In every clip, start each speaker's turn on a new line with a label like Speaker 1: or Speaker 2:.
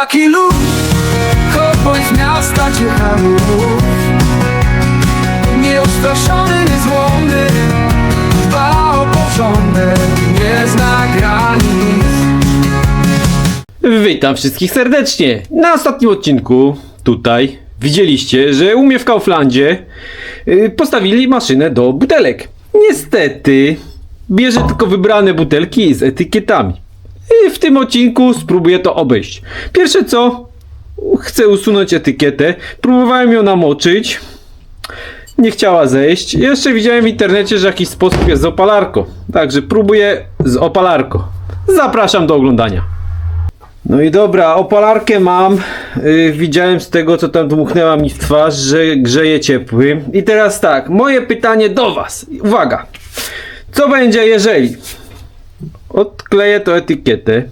Speaker 1: taki lud z miasta niezłomny Dba o porządek Nie zna granic
Speaker 2: Witam wszystkich serdecznie. Na ostatnim odcinku tutaj widzieliście, że u mnie w Kauflandzie y, postawili maszynę do butelek. Niestety bierze tylko wybrane butelki z etykietami. I w tym odcinku spróbuję to obejść. Pierwsze co, chcę usunąć etykietę. Próbowałem ją namoczyć. Nie chciała zejść. Jeszcze widziałem w internecie, że jakiś sposób jest z opalarką. Także próbuję z opalarką. Zapraszam do oglądania. No i dobra, opalarkę mam. Yy, widziałem z tego, co tam dmuchnęła mi w twarz, że grzeje ciepły. I teraz tak, moje pytanie do Was. Uwaga. Co będzie, jeżeli odkleję tą etykietę,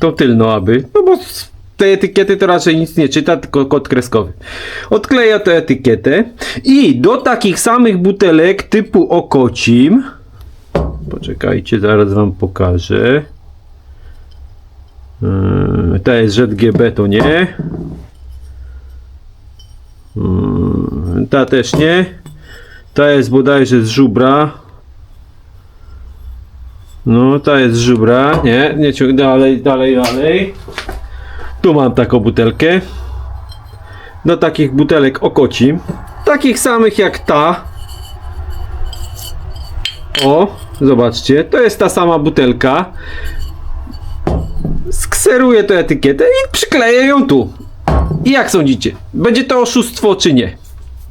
Speaker 2: tą tylną aby, no bo z tej etykiety to raczej nic nie czyta, tylko kod kreskowy. Odkleję tę etykietę i do takich samych butelek typu okocim, poczekajcie, zaraz Wam pokażę. Yy, Ta jest ZGB, to nie. Yy, Ta też nie. Ta jest bodajże z żubra. No, ta jest żubra. Nie, nie ciąg dalej, dalej, dalej. Tu mam taką butelkę. Do takich butelek okocim. Takich samych jak ta. O, zobaczcie, to jest ta sama butelka skseruję tę etykietę i przykleję ją tu. I jak sądzicie? Będzie to oszustwo czy nie?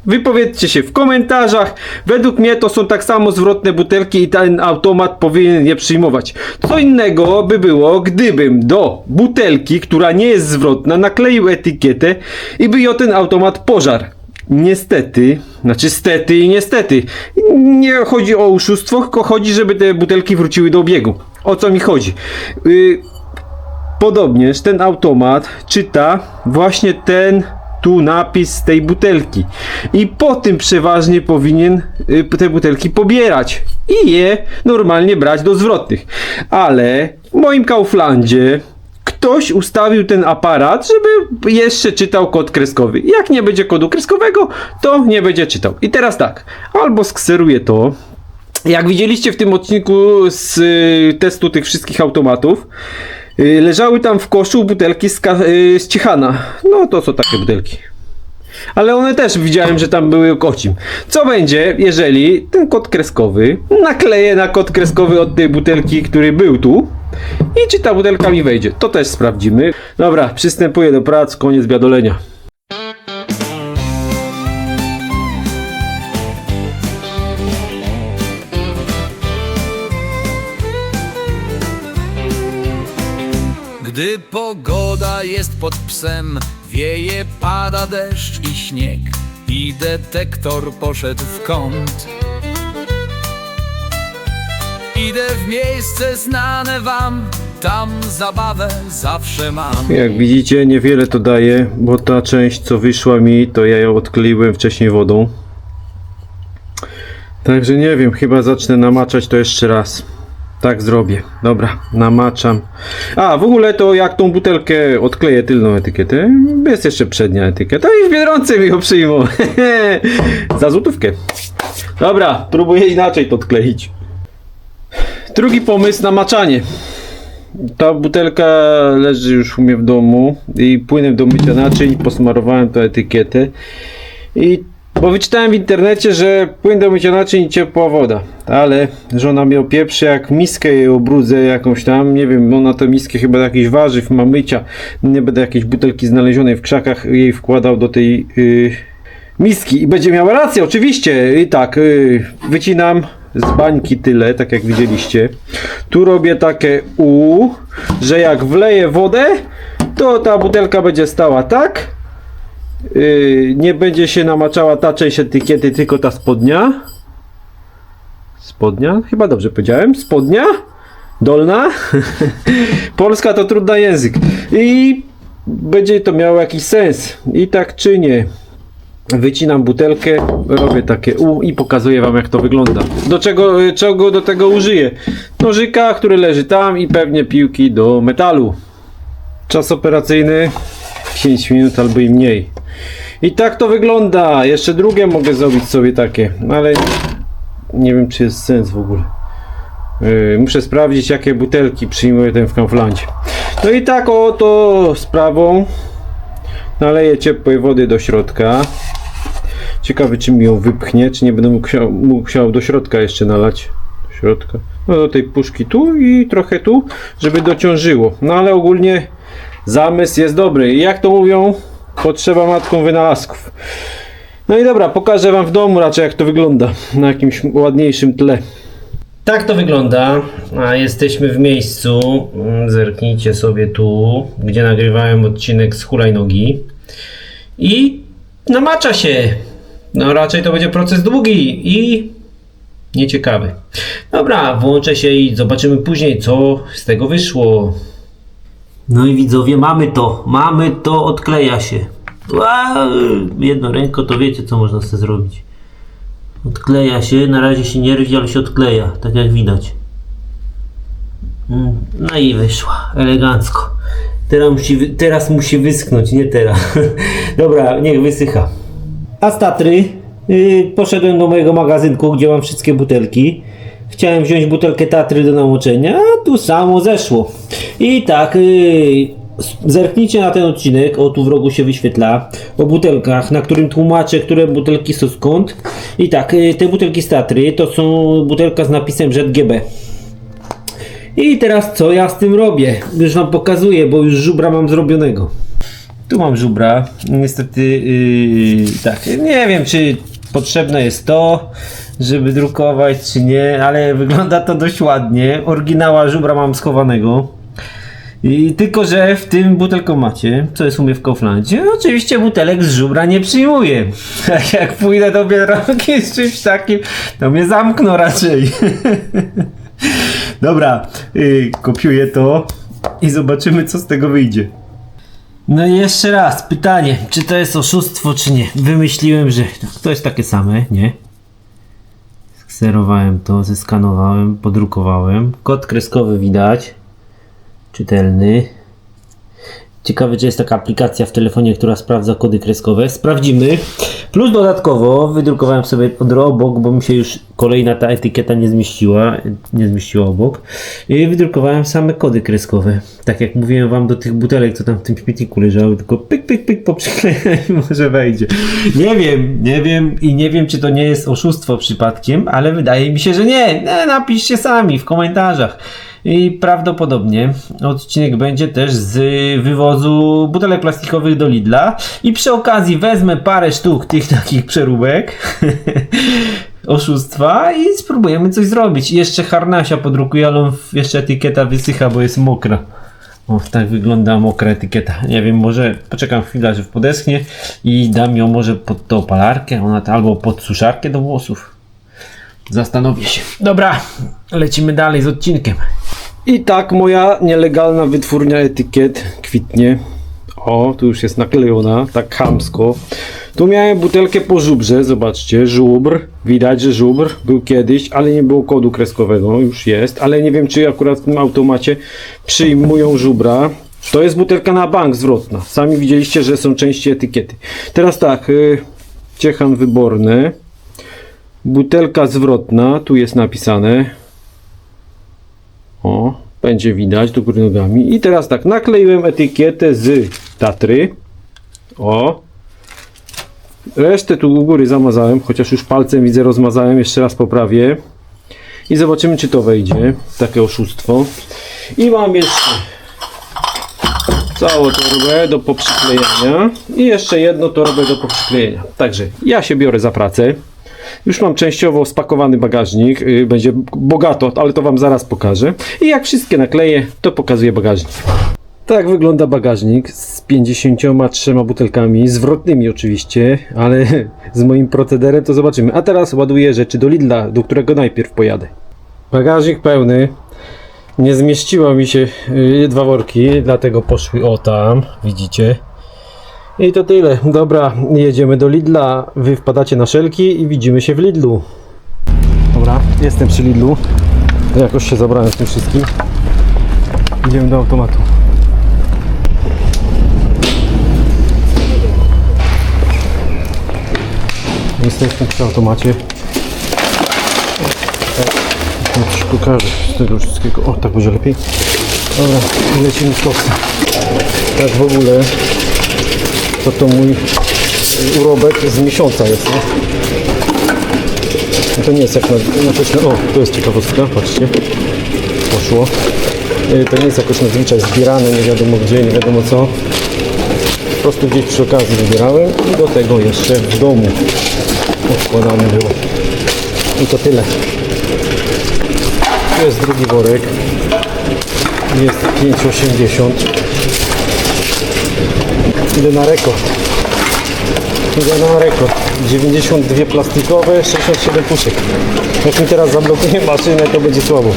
Speaker 2: Wypowiedzcie się w komentarzach. Według mnie to są tak samo zwrotne butelki i ten automat powinien je przyjmować. Co innego by było, gdybym do butelki, która nie jest zwrotna, nakleił etykietę i by ją ten automat pożarł. Niestety, znaczy stety i niestety, nie chodzi o oszustwo, tylko chodzi, żeby te butelki wróciły do obiegu. O co mi chodzi? Yy, Podobnież ten automat czyta właśnie ten tu napis tej butelki. I po tym przeważnie powinien y, te butelki pobierać i je normalnie brać do zwrotnych. Ale w moim Kauflandzie ktoś ustawił ten aparat, żeby jeszcze czytał kod kreskowy. Jak nie będzie kodu kreskowego, to nie będzie czytał. I teraz tak, albo skseruję to, jak widzieliście w tym odcinku z y, testu tych wszystkich automatów, leżały tam w koszu butelki z, y, z Ciechana. No to są takie butelki. Ale one też widziałem, że tam były kocim. Co będzie, jeżeli ten kod kreskowy nakleję na kod kreskowy od tej butelki, który był tu i czy ta butelka mi wejdzie? To też sprawdzimy. Dobra, przystępuję do prac, koniec biadolenia.
Speaker 1: Pogoda jest pod psem, wieje, pada deszcz i śnieg i detektor poszedł w kąt. Idę w miejsce znane wam, tam zabawę zawsze mam.
Speaker 2: Jak widzicie, niewiele to daje, bo ta część, co wyszła mi, to ja ją odkleiłem wcześniej wodą. Także nie wiem, chyba zacznę namaczać to jeszcze raz. Tak zrobię. Dobra, namaczam. A, w ogóle to jak tą butelkę odkleję tylną etykietę, jest jeszcze przednia etykieta i w Biedronce mi ją przyjmą. Za złotówkę. Dobra, próbuję inaczej to odkleić. Drugi pomysł na maczanie. Ta butelka leży już u mnie w domu i płynem do mycia naczyń posmarowałem tę etykietę i bo wyczytałem w internecie, że płyn do mycia naczyń i ciepła woda, ale żona mnie opieprzy jak miskę jej obrudzę jakąś tam, nie wiem, ona tę miskę chyba jakichś warzyw ma mycia, nie będę jakiejś butelki znalezionej w krzakach jej wkładał do tej yy, miski. I będzie miała rację, oczywiście, i tak, yy, wycinam z bańki tyle, tak jak widzieliście. Tu robię takie U, że jak wleję wodę, to ta butelka będzie stała tak. Yy, nie będzie się namaczała ta część etykiety, tylko ta spodnia. Spodnia? Chyba dobrze powiedziałem. Spodnia? Dolna? Polska to trudny język. I będzie to miało jakiś sens. I tak czynię. Wycinam butelkę, robię takie U i pokazuję wam jak to wygląda. Do czego, y, czego do tego użyję? Nożyka, który leży tam i pewnie piłki do metalu. Czas operacyjny 5 minut albo i mniej. I tak to wygląda. Jeszcze drugie mogę zrobić sobie takie, ale nie wiem czy jest sens w ogóle. Yy, muszę sprawdzić jakie butelki przyjmuje ten w Kauflandzie. No i tak oto sprawą naleję ciepłej wody do środka. Ciekawy czy mi ją wypchnie, czy nie będę musiał- musiał do środka jeszcze nalać. Do środka. No do tej puszki tu i trochę tu, żeby dociążyło. No ale ogólnie zamysł jest dobry. I jak to mówią, potrzeba matką wynalazków. No i dobra, pokażę wam w domu raczej jak to wygląda na jakimś ładniejszym tle. Tak to wygląda, a jesteśmy w miejscu, Mm, zerknijcie sobie tu, gdzie nagrywałem odcinek z hulajnogi i namacza się. No raczej to będzie proces długi i nieciekawy. Dobra, włączę się i zobaczymy później co z tego wyszło.
Speaker 3: No i widzowie, mamy to, mamy to, odkleja się. Jedno ręko to wiecie co można tym zrobić. Odkleja się, na razie się nie rwi, ale się odkleja, tak jak widać. Mm, No i wyszła, elegancko. Teraz musi, teraz musi wyschnąć, nie teraz. Dobra, niech wysycha. A z Tatry yy, poszedłem do mojego magazynku, gdzie mam wszystkie butelki. Chciałem wziąć butelkę Tatry do namoczenia, a tu samo zeszło. I tak, yy, zerknijcie na ten odcinek, o tu w rogu się wyświetla, o butelkach, na którym tłumaczę, które butelki są skąd. I tak, yy, te butelki z Tatry to są butelka z napisem ZGB. I teraz co ja z tym robię? Już wam pokazuję, bo już żubra mam zrobionego. Tu mam żubra. Niestety, yy, tak, nie wiem czy potrzebne jest to, żeby drukować, czy nie, ale wygląda to dość ładnie. Oryginała żubra mam schowanego. I tylko, że w tym butelkomacie, co jest u mnie w Kauflandzie, oczywiście butelek z żubra nie przyjmuję. Tak jak pójdę do Biedronki z czymś takim, to mnie zamkną raczej. Dobra, yy, kopiuję to i zobaczymy co z tego wyjdzie. No i jeszcze raz, pytanie, czy to jest oszustwo, czy nie? Wymyśliłem, że to jest takie same, nie? Skserowałem to, zeskanowałem, podrukowałem. Kod kreskowy widać. Czytelny. Ciekawe, czy jest taka aplikacja w telefonie, która sprawdza kody kreskowe. Sprawdzimy. Plus dodatkowo wydrukowałem sobie od obok, bo mi się już kolejna ta etykieta nie zmieściła, nie zmieściła obok. I wydrukowałem same kody kreskowe. Tak jak mówiłem wam do tych butelek, co tam w tym śmietniku leżały, tylko pyk, pyk, pyk, poprzyklejaj i może wejdzie. Nie wiem, nie wiem i nie wiem, czy to nie jest oszustwo przypadkiem, ale wydaje mi się, że nie. E, Napiszcie sami w komentarzach. I prawdopodobnie odcinek będzie też z wywozu butelek plastikowych do Lidla. I przy okazji wezmę parę sztuk tych takich przeróbek oszustwa i spróbujemy coś zrobić. I jeszcze harnasia podrukuję, ale jeszcze etykieta wysycha, bo jest mokra. O, tak wygląda mokra etykieta. Nie wiem, może poczekam chwilę, aż podeschnie i dam ją może pod tą albo pod suszarkę do włosów. Zastanowię się. Dobra, lecimy dalej z odcinkiem.
Speaker 2: I tak moja nielegalna wytwórnia etykiet kwitnie. O, tu już jest naklejona, tak chamsko. Tu miałem butelkę po żubrze, zobaczcie, żubr. Widać, że żubr był kiedyś, ale nie było kodu kreskowego, już jest. Ale nie wiem, czy akurat w tym automacie przyjmują żubra. To jest butelka na bank zwrotna. Sami widzieliście, że są części etykiety. Teraz tak, y, ciechan wyborny. Butelka zwrotna, tu jest napisane. O, będzie widać do góry nogami. I teraz tak, nakleiłem etykietę z Tatry. O. Resztę tu u góry zamazałem, chociaż już palcem widzę rozmazałem, jeszcze raz poprawię. I zobaczymy czy to wejdzie. Takie oszustwo. I mam jeszcze całą torbę do poprzyklejenia i jeszcze jedno torbę do poprzyklejenia. Także ja się biorę za pracę. Już mam częściowo spakowany bagażnik, yy, będzie bogato, ale to Wam zaraz pokażę. I jak wszystkie nakleję, to pokazuję bagażnik. Tak wygląda bagażnik z 53 butelkami, zwrotnymi oczywiście, ale z moim procederem to zobaczymy. A teraz ładuję rzeczy do Lidla, do którego najpierw pojadę. Bagażnik pełny. Nie zmieściło mi się yy, dwa worki, dlatego poszły o tam, widzicie. I to tyle. Dobra, jedziemy do Lidla. Wy wpadacie na szelki i widzimy się w Lidlu. Dobra, jestem przy Lidlu. Jakoś się zabrałem z tym wszystkim. Idziemy do automatu. Jesteśmy przy automacie. Tak, coś pokażę z tego wszystkiego. O, tak będzie lepiej. Dobra, lecimy z koksem. Tak w ogóle to to mój urobek z miesiąca jest, nie? No To nie jest jak na, jakoś na... O, to jest ciekawostka, patrzcie. Poszło. Y, To nie jest jakoś nadzwyczaj zbierane, nie wiadomo gdzie, nie wiadomo co. Po prostu gdzieś przy okazji wybierałem i do tego jeszcze w domu odkładane było. I to tyle. Tu jest drugi worek. Jest 5,80. Idę na rekord. Idę na rekord. 92 plastikowe, 67 puszek. Jak mi teraz zablokuje maszynę, to będzie słabo.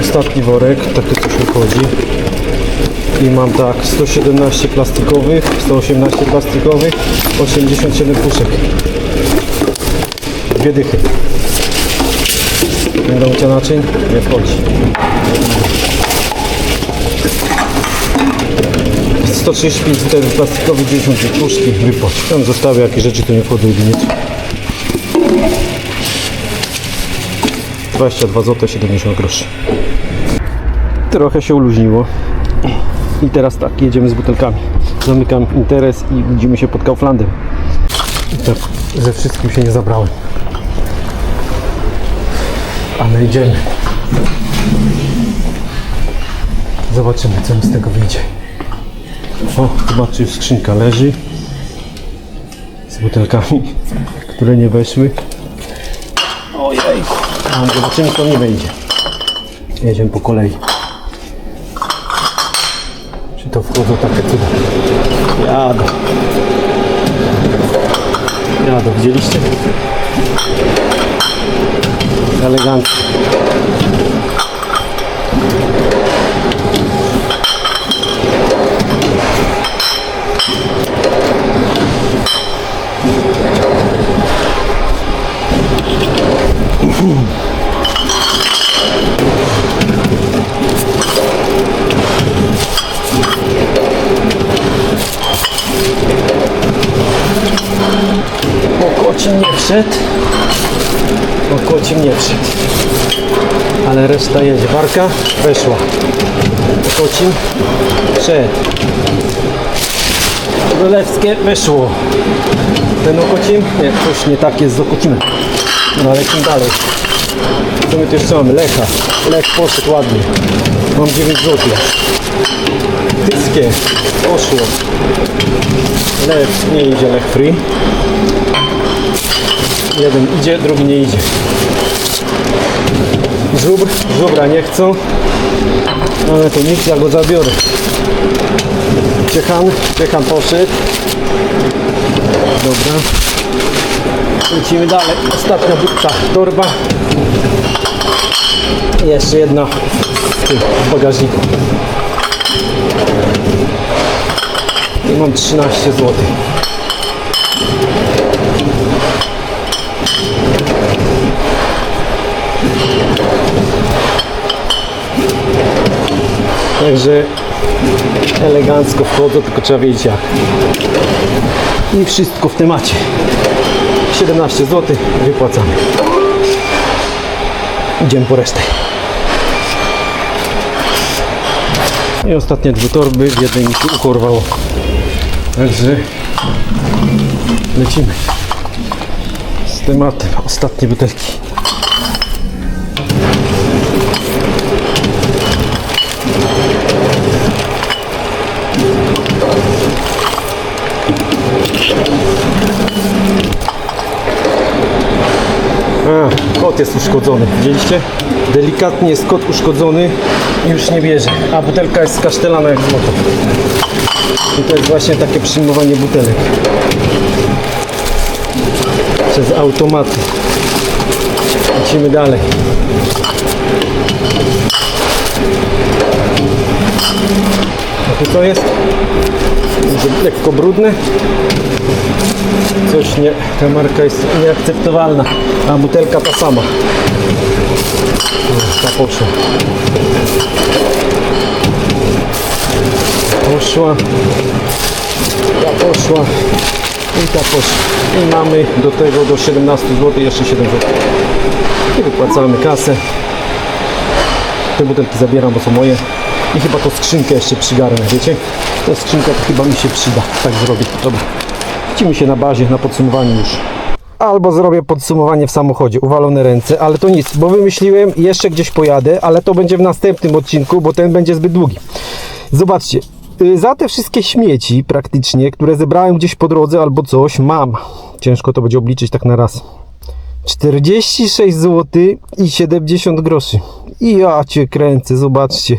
Speaker 2: Ostatni worek, takie coś wychodzi. I mam tak 117 plastikowych, 118 plastikowych, 87 puszek. Dwie dychy. Dam cię naczyń? Nie wchodzi. 135 butelek plastikowych, 92 puszki, wypłat. Tam zostawię jakieś rzeczy, to nie wchodzą i nic. 22 zł 70 groszy. Trochę się uluźniło. I teraz tak, jedziemy z butelkami. Zamykam interes i widzimy się pod Kauflandem. I tak ze wszystkim się nie zabrałem. Ale idziemy. Zobaczymy, co mi z tego wyjdzie. O, zobaczcie, skrzynka leży z butelkami, które nie weszły. Ojej. Zobaczymy, co mi wyjdzie. Jedziemy po kolei. Czy to wchodzą takie cuda? Jadę. Jadę, widzieliście? Elegancko. Wszedł. Okocim nie wszedł. Ale reszta jedzie. Warka weszła. Okocim wszedł. Królewskie weszło. Ten okocim? Nie, coś nie tak jest z okocimem. No lecimy dalej. Co my tu jeszcze mamy? Lecha. Lech poszedł ładnie. Mam 9 zł. Tyskie. Poszło. Lech nie idzie, Lech free. Jeden idzie, drugi nie idzie. Żubr, żubra nie chcą. Ale to nic, ja go zabiorę. Ciechan, Ciechan poszedł. Dobra. Lecimy dalej. Ostatnia budka, torba. Jeszcze jedna w bagażniku. I mam 13 zł. Także elegancko wchodzę, tylko trzeba wiedzieć jak. I wszystko w temacie. 17 zł wypłacamy. Idziemy po resztę. I ostatnie dwie torby, w jednej mi się ukorwało. Także lecimy z tematem. Ostatnie butelki. A, kot jest uszkodzony, widzieliście? Delikatnie jest kot uszkodzony i już nie bierze. A butelka jest skasztelana jak złoto. I to jest właśnie takie przyjmowanie butelek. Przez automaty. Lecimy dalej. Tu co jest? Lekko brudne. Coś nie, ta marka jest nieakceptowalna, a butelka ta sama. Ta poszła. Poszła. Ja poszła. I ta poszła. I mamy do tego do 17 zł jeszcze 7 zł. I wypłacamy kasę. Te butelki zabieram, bo są moje. I chyba to skrzynkę jeszcze przygarnę, wiecie? Ta skrzynka to chyba mi się przyda. Tak zrobię. Dobra. Widzimy się na bazie, na podsumowaniu już. Albo zrobię podsumowanie w samochodzie, uwalone ręce, ale to nic, bo wymyśliłem, jeszcze gdzieś pojadę, ale to będzie w następnym odcinku, bo ten będzie zbyt długi. Zobaczcie, y, za te wszystkie śmieci praktycznie, które zebrałem gdzieś po drodze albo coś, mam. Ciężko to będzie obliczyć tak na raz. 46 zł i 70 groszy. I ja cię kręcę, zobaczcie.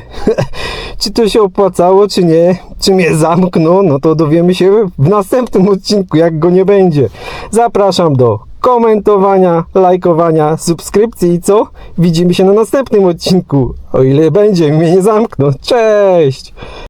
Speaker 2: czy to się opłacało, czy nie? Czy mnie zamkną? No to dowiemy się w następnym odcinku, jak go nie będzie. Zapraszam do komentowania, lajkowania, subskrypcji i co? Widzimy się na następnym odcinku. O ile będzie, mnie nie zamkną. Cześć!